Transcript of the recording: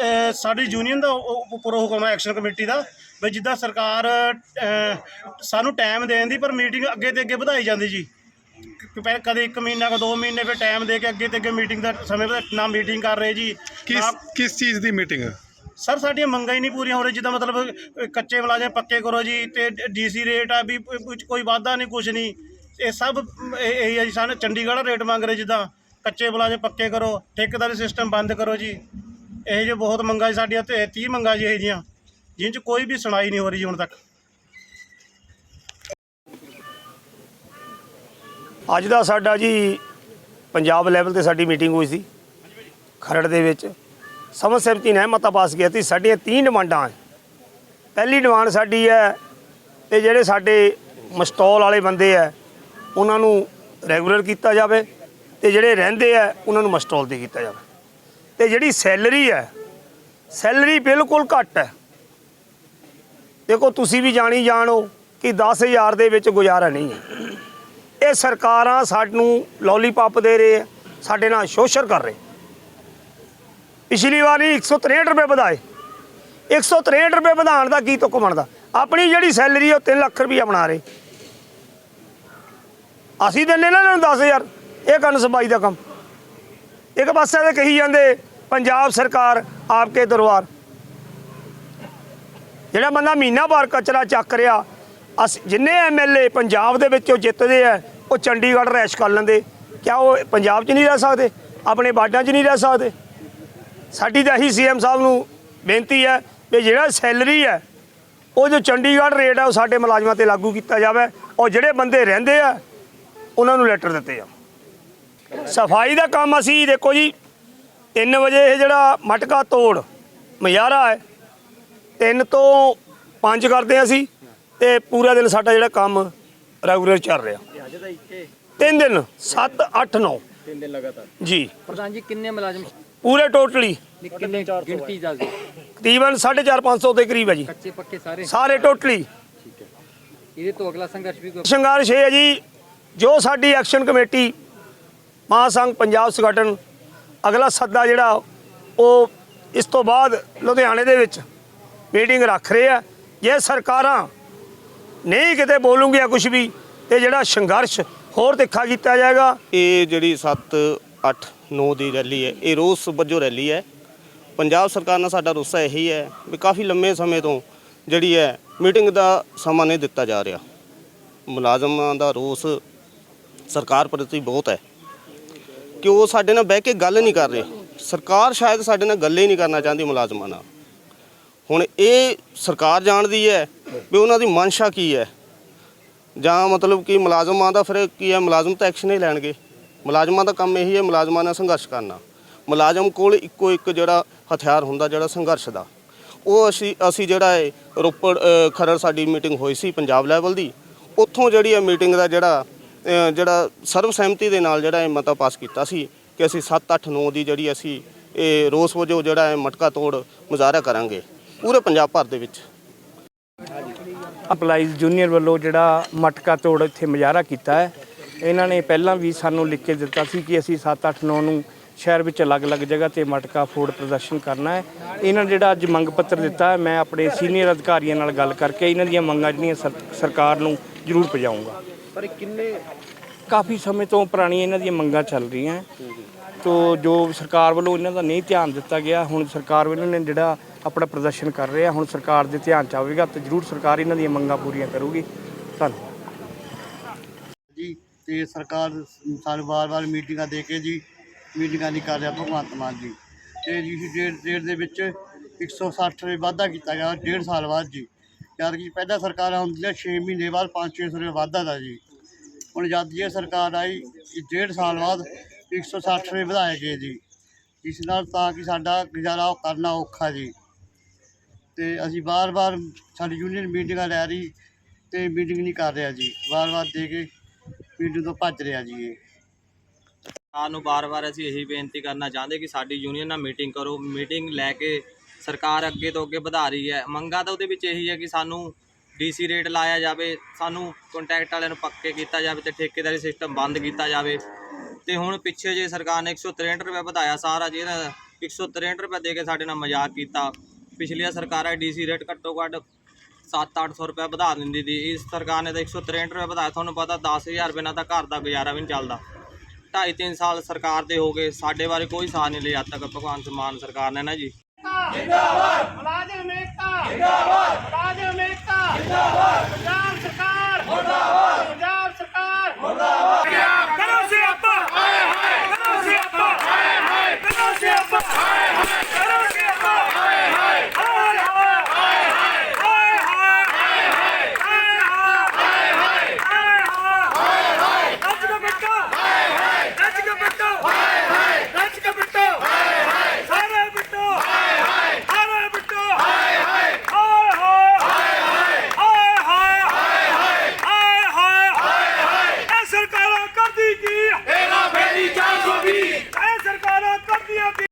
ਅਹ, ਸਾਡੀ ਯੂਨੀਅਨ ਦਾ ਉਹ- ਉਹ ਉੱਪਰ ਹੁਕਮ ਹੈ ਐਕਸ਼ਨ ਕਮੇਟੀ ਦਾ ਵੀ ਜਿੱਦਾਂ ਸਰਕਾਰ ਅਹ, ਸਾਨੂੰ ਟਾਈਮ ਦੇਣ ਦੀ ਪਰ ਮੀਟਿੰਗ ਅੱਗੇ ਤੇ ਅੱਗੇ ਵਧਾਈ ਜਾਂਦੀ ਜੀ। ਕ- ਪਹਿਲਾਂ ਕਦੇ 1 ਮਹੀਨਾ ਕੋ 2 ਮਹੀਨੇ ਫਿਰ ਟਾਈਮ ਦੇ ਕੇ ਅੱਗੇ ਤੇ ਅੱਗੇ ਮੀਟਿੰਗ ਦਾ ਸਮੇਂ ਵਧਾ- ਨਾ ਮੀਟਿੰਗ ਕਰ ਰਹੇ ਜੀ ਕਿਸ ਨਾ ਕਿਸ ਚੀਜ਼ ਦੀ ਮੀਟਿੰਗ ਸਰ ਸਾਡੀਆਂ ਮੰਗਾਂ ਹੀ ਨਹੀਂ ਪੂਰੀਆਂ ਹੋ ਰਹੀਆਂ ਜਿੱਦਾਂ ਮਤਲਬ ਅਹ, ਕੱਚੇ ਮੁਲਾਜ਼ਮ ਪੱਕੇ ਕਰੋ ਜੀ ਤੇ ਡੀਸੀ ਰੇਟ ਆ ਵੀ ਕੁਝ ਕੋਈ ਵਾਧਾ ਨਹੀਂ ਕੁਝ ਨਹੀਂ। ਇਹ ਸਭ ਇਹ ਇਹ ਹੈ ਜੀ ਸਾਨੂੰ ਚੰਡੀਗੜ੍ਹ ਰੇਟ ਮੰਗ ਰਹੇ ਜਿੱਦਾਂ ਕੱਚੇ ਮੁਲਾਜ਼ਮ ਪੱਕੇ ਕਰੋ ਠੇਕੇਦਾਰੀ ਸਿਸਟਮ ਬੰਦ ਕਰੋ ਜੀ। ਇਹ ਜਿਹੇ ਬਹੁਤ ਮੰਗਾਂ ਜੀ ਸਾਡੀਆਂ ਤੇ 30 ਮੰਗਾਂ ਜੀ ਇਹ ਜੀਆਂ ਜਿਨ ਚ ਕੋਈ ਵੀ ਸੁਣਾਈ ਨਹੀਂ ਹੋ ਰਹੀ ਜੀ ਹੁਣ ਤੱਕ। ਅੱਜ ਦਾ ਸਾਡਾ ਜੀ ਪੰਜਾਬ ਲੈਵਲ ਤੇ ਸਾਡੀ ਮੀਟਿੰਗ ਹੋਈ ਸੀ, ਖਰੜ ਦੇ ਵਿੱਚ। ਸਮਝ ਸਹਿਮਤੀ ਨੇ ਮਤਾ ਪਾਸ ਗਿਆ ਸੀ ਸਾਡੀਆਂ ਤਿੰਨ ਡਿਮਾਂਡਾਂ ਪਹਿਲੀ ਡਿਮਾਂਡ ਸਾਡੀ ਹੈ ਤੇ ਜਿਹੜੇ ਸਾਡੇ ਮਸਟੋਲ ਵਾਲੇ ਬੰਦੇ ਆ ਉਹਨਾਂ ਨੂੰ ਰੈਗੂਲਰ ਕੀਤਾ ਜਾਵੇ ਤੇ ਜਿਹੜੇ ਰਹਿੰਦੇ ਆ ਉਹਨਾਂ ਨੂੰ ਮਸਟੋਲ ਤੇ ਕੀਤਾ ਜਾਵੇ। ਤੇ ਜਿਹੜੀ ਸੈਲਰੀ ਹੈ, ਸੈਲਰੀ ਬਿਲਕੁਲ ਘੱਟ ਹੈ। ਦੇਖੋ, ਤੁਸੀਂ ਵੀ ਜਾਣੀ ਜਾਣੋ ਕਿ 10000 ਦੇ ਵਿੱਚ ਗੁਜ਼ਾਰਾ ਨਹੀਂ ਹੈ। ਇਹ ਸਰਕਾਰਾਂ ਸਾਨੂੰ ਲੋਲੀਪੌਪ ਦੇ ਰਹੇ ਆ ਸਾਡੇ ਨਾਲ ਸ਼ੋਸ਼ਰ ਕਰ ਰਹੇ। ਪਿਛਲੀ ਵਾਰੀ 163 ਰੁਪਏ ਵਧਾਏ। 163 ਰੁਪਏ ਵਧਾਉਣ ਦਾ ਕੀ ਤੁਕ ਬਣਦਾ? ਆਪਣੀ ਜਿਹੜੀ ਸੈਲਰੀ ਉਹ 3 ਲੱਖ ਰੁਪਏ ਬਣਾ ਰਹੇ। ਅਸੀਂ ਦਿੰਨੇ ਨਾ ਇਹਨਾਂ ਨੂੰ 10000 ਇਹ ਕਰਨ ਸਬਾਈ ਦਾ ਕੰਮ। ਇੱਕ ਪਾਸੇ ਤੇ ਕਹੀ ਜਾਂਦੇ ਪੰਜਾਬ ਸਰਕਾਰ, ਆਪਕੇ ਦਰਬਾਰ। ਜਿਹੜਾ ਬੰਦਾ ਮਹੀਨਾ ਭਰ ਕਚਰਾ ਚੱਕ ਰਿਹਾ, ਅਸ, ਜਿੰਨੇ ਐਮਐਲਏ ਪੰਜਾਬ ਦੇ ਵਿੱਚੋਂ ਜਿੱਤਦੇ ਆ, ਉਹ ਚੰਡੀਗੜ੍ਹ ਰੈਸ਼ ਕਰ ਲੈਂਦੇ। ਕਿਆ ਉਹ ਪੰਜਾਬ 'ਚ ਨਹੀਂ ਰਹਿ ਸਕਦੇ? ਆਪਣੇ ਬਾਡਾਂ 'ਚ ਨਹੀਂ ਰਹਿ ਸਕਦੇ? ਸਾਡੀ ਤਾਂ ਇਹੀ ਸੀਐਮ ਸਾਹਿਬ ਨੂੰ ਬੇਨਤੀ ਹੈ ਵੀ ਜਿਹੜਾ ਸੈਲਰੀ ਹੈ, ਉਹ ਜੋ ਚੰਡੀਗੜ੍ਹ ਰੇਟ ਹੈ ਉਹ ਸਾਡੇ ਮੁਲਾਜ਼ਮਾਂ ਤੇ ਲਾਗੂ ਕੀਤਾ ਜਾਵੇ। ਔਰ ਜਿਹੜੇ ਬੰਦੇ ਰਹਿੰਦੇ ਆ, ਉਹਨਾਂ ਨੂੰ ਲੈਟਰ ਦਿੱਤੇ ਆ ਸਫ਼ਾਈ ਦਾ ਕੰਮ ਅਸੀਂ ਦੇਖੋ ਜੀ 3 ਵਜੇ ਇਹ ਜਿਹੜਾ ਮਟਕਾ ਤੋੜ ਮਜ਼ਾਰਾ ਹੈ। ਤਿੰਨ ਤੋਂ 5 ਕਰਦੇ ਹਾਂ ਅਸੀਂ ਤੇ ਪੂਰਾ ਦਿਨ ਸਾਡਾ ਜਿਹੜਾ ਕੰਮ ਰੈਗੂਲਰ ਚੱਲ ਰਿਹਾ। ਅੱਜ ਦਾ ਇੱਥੇ ਤਿੰਨ ਦਿਨ 7 8 9 ਤਿੰਨ ਦਿਨ ਲਗਾਤਾਰ। ਜੀ। ਪ੍ਰਧਾਨ ਜੀ ਕਿੰਨੇ ਮੁਲਾਜ਼ਮ ਪੂਰੇ ਟੋਟਲੀ। ਕਿੰਨੇ ਗਿਣਤੀ ਦੱਸ ਦਿਓ। ਤਕਰੀਬਨ 4.5 500 ਦੇ ਕਰੀਬ ਹੈ ਜੀ। ਕੱਚੇ ਪੱਕੇ ਸਾਰੇ? ਸਾਰੇ ਟੋਟਲੀ। ਠੀਕ ਹੈ। ਇਹਦੇ ਤੋਂ ਅਗਲਾ ਸੰਘਰਸ਼ ਵੀ ਕੋਈ ਸੰਘਰਸ਼ ਇਹ ਹੈ ਜੀ ਜੋ ਸਾਡੀ ਐਕਸ਼ਨ ਕਮੇਟੀ ਮਹਾਸੰਘ ਪੰਜਾਬ ਸੰਗਠਨ ਅਗਲਾ ਸੱਦਾ ਜਿਹੜਾ ਉਹ ਇਸ ਤੋਂ ਬਾਅਦ ਲੁਧਿਆਣੇ ਦੇ ਵਿੱਚ ਮੀਟਿੰਗ ਰੱਖ ਰਹੇ ਆ। ਜੇ ਸਰਕਾਰਾਂ ਨਹੀਂ ਕਿਤੇ ਬੋਲੂਗੀਆਂ ਕੁਝ ਵੀ, ਤੇ ਜਿਹੜਾ ਸੰਘਰਸ਼ ਹੋਰ ਤਿੱਖਾ ਕੀਤਾ ਜਾਏਗਾ। ਇਹ ਜਿਹੜੀ 7 8 9 ਦੀ ਰੈਲੀ ਹੈ, ਇਹ ਰੋਸ ਵਜੋਂ ਰੈਲੀ ਹੈ। ਪੰਜਾਬ ਸਰਕਾਰ ਨਾਲ ਸਾਡਾ ਰੋਸਾ ਇਹੀ ਹੈ ਵੀ ਕਾਫੀ ਲੰਮੇ ਸਮੇਂ ਤੋਂ ਜਿਹੜੀ ਹੈ ਮੀਟਿੰਗ ਦਾ ਸਮਾਂ ਨਹੀਂ ਦਿੱਤਾ ਜਾ ਰਿਹਾ। ਮੁਲਾਜ਼ਮਾਂ ਦਾ ਰੋਸ ਸਰਕਾਰ ਪ੍ਰਤੀ ਬਹੁਤ ਹੈ। ਕਿ ਉਹ ਸਾਡੇ ਨਾਲ ਬਹਿ ਕੇ ਗੱਲ ਨਹੀਂ ਕਰ ਰਹੇ? ਸਰਕਾਰ ਸ਼ਾਇਦ ਸਾਡੇ ਨਾਲ ਗੱਲ ਹੀ ਨਹੀਂ ਕਰਨਾ ਚਾਹੁੰਦੀ ਮੁਲਾਜ਼ਮਾਂ ਨਾਲ। ਹੁਣ ਇਹ ਸਰਕਾਰ ਜਾਣਦੀ ਹੈ ਵੀ ਉਹਨਾਂ ਦੀ ਮਨਸ਼ਾ ਕੀ ਹੈ। ਜਾਂ ਮਤਲਬ ਕਿ ਮੁਲਾਜ਼ਮਾਂ ਦਾ ਫਿਰ ਕੀ ਹੈ? ਮੁਲਾਜ਼ਮ ਤਾਂ ਐਕਸ਼ਨ ਹੀ ਲੈਣਗੇ। ਮੁਲਾਜ਼ਮਾਂ ਦਾ ਕੰਮ ਇਹੀ ਹੈ, ਮੁਲਾਜ਼ਮਾਂ ਨਾਲ ਸੰਘਰਸ਼ ਕਰਨਾ। ਮੁਲਾਜ਼ਮ ਕੋਲ ਇੱਕੋ ਇੱਕ ਜਿਹੜਾ ਹਥਿਆਰ ਹੁੰਦਾ, ਜਿਹੜਾ ਸੰਘਰਸ਼ ਦਾ। ਉਹ ਅਸੀਂ ਅਸੀਂ ਜਿਹੜਾ ਹੈ ਰੋਪੜ ਖਰੜ ਸਾਡੀ ਮੀਟਿੰਗ ਹੋਈ ਸੀ ਪੰਜਾਬ ਲੈਵਲ ਦੀ, ਉੱਥੋਂ ਜਿਹੜੀ ਹੈ ਮੀਟਿੰਗ ਦਾ ਜਿਹੜਾ ਜਿਹੜਾ ਸਰਵ ਸਹਿਮਤੀ ਦੇ ਨਾਲ ਜਿਹੜਾ ਇਹ ਮਤਾ ਪਾਸ ਕੀਤਾ ਸੀ ਕਿ ਅਸੀਂ 7 8 9 ਦੀ ਜਿਹੜੀ ਅਸੀਂ ਇਹ ਰੋਸ ਵਜੋਂ ਜਿਹੜਾ ਹੈ ਮਟਕਾ ਤੋੜ ਮੁਜ਼ਾਹਰਾ ਕਰਾਂਗੇ, ਪੂਰੇ ਪੰਜਾਬ ਭਰ ਦੇ ਵਿੱਚ। ਅਪਲਾਈਜ਼ ਜੂਨੀਅਰ ਵੱਲੋਂ ਜਿਹੜਾ ਮਟਕਾ ਤੋੜ ਇੱਥੇ ਮੁਜ਼ਾਹਰਾ ਕੀਤਾ ਹੈ, ਇਹਨਾਂ ਨੇ ਪਹਿਲਾਂ ਵੀ ਸਾਨੂੰ ਲਿਖ ਕੇ ਦਿੱਤਾ ਸੀ ਕਿ ਅਸੀਂ 7 8 9 ਨੂੰ ਸ਼ਹਿਰ ਵਿੱਚ ਅਲੱਗ-ਅਲੱਗ ਜਗ੍ਹਾ ਤੇ ਮਟਕਾ ਫੋੜ ਪ੍ਰਦਰਸ਼ਨ ਕਰਨਾ ਹੈ। ਇਹਨਾਂ ਨੇ ਜਿਹੜਾ ਅੱਜ ਮੰਗ ਪੱਤਰ ਦਿੱਤਾ ਮੈਂ ਆਪਣੇ ਸੀਨੀਅਰ ਅਧਿਕਾਰੀਆਂ ਨਾਲ ਗੱਲ ਕਰਕੇ ਇਹਨਾਂ ਦੀਆਂ ਮੰਗਾਂ ਜਿਹੜੀਆਂ ਸਰਕਾਰ ਨੂੰ ਜ਼ਰੂਰ ਪਹੁੰਚਾਊਂਗਾ। ਪਰ ਕਿੰਨੇ ਕਾਫੀ ਸਮੇਂ ਤੋਂ ਪੁਰਾਣੀਆਂ ਇਹਨਾਂ ਦੀਆਂ ਮੰਗਾਂ ਚੱਲ ਰਹੀਆਂ। ਤੋ ਜੋ ਸਰਕਾਰ ਵੱਲੋਂ ਇਹਨਾਂ ਦਾ ਨਹੀਂ ਧਿਆਨ ਦਿੱਤਾ ਗਿਆ, ਹੁਣ ਸਰਕਾਰ ਵੱਲੋਂ ਨੇ ਜਿਹੜਾ ਆਪਣਾ ਪ੍ਰਦਰਸ਼ਨ ਕਰ ਰਿਹਾ ਹੁਣ ਸਰਕਾਰ ਦੇ ਧਿਆਨ ਚ ਆਵੇਗਾ ਤੇ ਜ਼ਰੂਰ ਸਰਕਾਰ ਇਹਨਾਂ ਦੀਆਂ ਮੰਗਾਂ ਪੂਰੀਆਂ ਕਰੂਗੀ। ਧੰਨਵਾਦ। ਜੀ, ਤੇ ਸਰਕਾਰ ਸਾਨੂੰ ਵਾਰ-ਵਾਰ ਮੀਟਿੰਗਾਂ ਦੇ ਕੇ ਜੀ, ਮੀਟਿੰਗਾਂ ਨਹੀਂ ਕਰ ਰਿਹਾ ਭਗਵੰਤ ਮਾਨ ਜੀ। ਤੇ ਜੀ ਡੇਢ ਡੇਢ ਦੇ ਵਿੱਚ 160 ਰੁਪਏ ਵਾਧਾ ਕੀਤਾ ਗਿਆ, ਡੇਢ ਸਾਲ ਬਾਅਦ ਜੀ। ਯਾਰ ਕਿ ਪਹਿਲਾਂ ਸਰਕਾਰਾਂ ਹੁੰਦੀਆਂ 6 ਮਹੀਨੇ ਬਾਅਦ 5-600 ਰੁਪਏ ਵਾਧਾ ਦਾ ਜੀ। ਹੁਣ ਜਦ ਦੀ ਸਰਕਾਰ ਆਈ, ਇਹ ਡੇਢ ਸਾਲ ਬਾਅਦ 160 ਰੁਪਏ ਵਧਾਏ ਗਏ ਜੀ। ਇਸ ਨਾਲ ਤਾਂ ਕਿ ਸਾਡਾ ਗੁਜ਼ਾਰਾ ਉਹ ਕਰਨਾ ਔਖਾ ਜੀ। ਤੇ ਅਸੀਂ ਵਾਰ-ਵਾਰ ਸਾਡੀ ਯੂਨੀਅਨ ਮੀਟਿੰਗਾਂ ਲੈ ਰਹੀ ਤੇ ਮੀਟਿੰਗ ਨਹੀਂ ਕਰ ਰਿਹਾ ਜੀ। ਵਾਰ-ਵਾਰ ਦੇ ਕੇ ਮੀਟਿੰਗ ਤੋਂ ਭੱਜ ਰਿਹਾ ਜੀ ਇਹ। ਸਰਕਾਰ ਨੂੰ ਬਾਰ-ਬਾਰ ਅਸੀਂ ਇਹੀ ਬੇਨਤੀ ਕਰਨਾ ਚਾਹੁੰਦੇ ਕਿ ਸਾਡੀ ਯੂਨੀਅਨ ਨਾਲ ਮੀਟਿੰਗ ਕਰੋ। ਮੀਟਿੰਗ ਲੈ ਕੇ ਸਰਕਾਰ ਅੱਗੇ ਤੋਂ ਅੱਗੇ ਵਧਾ ਰਹੀ ਹੈ। ਮੰਗਾਂ ਤਾਂ ਉਹਦੇ ਵਿੱਚ ਇਹੀ ਹੈ ਕਿ ਸਾਨੂੰ ਡੀਸੀ ਰੇਟ ਲਾਇਆ ਜਾਵੇ, ਸਾਨੂੰ ਕੰਟਰੈਕਟ ਵਾਲਿਆਂ ਨੂੰ ਪੱਕੇ ਕੀਤਾ ਜਾਵੇ ਤੇ ਠੇਕੇਦਾਰੀ ਸਿਸਟਮ ਬੰਦ ਕੀਤਾ ਜਾਵੇ। ਤੇ ਹੁਣ ਪਿੱਛੇ ਜੇ ਸਰਕਾਰ ਨੇ 163 ਰੁਪਏ ਵਧਾਇਆ ਸਾਰਾ ਜਿਹੜਾ 163 ਰੁਪਏ ਦੇ ਕੇ ਸਾਡੇ ਨਾਲ ਮਜ਼ਾਕ ਕੀਤਾ। ਪਿਛਲੀਆਂ ਸਰਕਾਰਾਂ ਡੀਸੀ ਰੇਟ ਘੱਟੋ ਘੱਟ 7-800 ਰੁਪਏ ਵਧਾ ਦਿੰਦੀ ਸੀ। ਇਸ ਸਰਕਾਰ ਨੇ ਤਾਂ 163 ਰੁਪਏ ਵਧਾਇਆ, ਤੁਹਾਨੂੰ ਪਤਾ 10000 ਰੁਪਏ ਨਾਲ ਤਾਂ ਘਰ ਦਾ ਗੁਜ਼ਾਰਾ ਵੀ ਨਹੀਂ ਚੱਲਦਾ। ਢਾਈ ਤਿੰਨ ਸਾਲ ਸਰਕਾਰ ਦੇ ਹੋ ਗਏ, ਸਾਡੇ ਬਾਰੇ ਕੋਈ ਸਾਥ ਨਹੀਂ ਲਿਆ ਤੱਕ ਭਗਵੰਤ ਮਾਨ ਸਰਕਾਰ ਨੇ ਨਾ ਜੀ। ਮੁਲਾਜ਼ਮ ਏਕਤਾ ਜਿੰਦਾਬਾਦ। ਮੁਲਾਜ਼ਮ ਏਕਤਾ ਜਿੰਦਾਬਾਦ। ਪੰਜਾਬ ਸਰਕਾਰ। ਮੁਰਦਾਬਾਦ। ਪੰਜਾਬ ਸਰਕਾਰ। ਮੁਰਦਾਬਾਦ।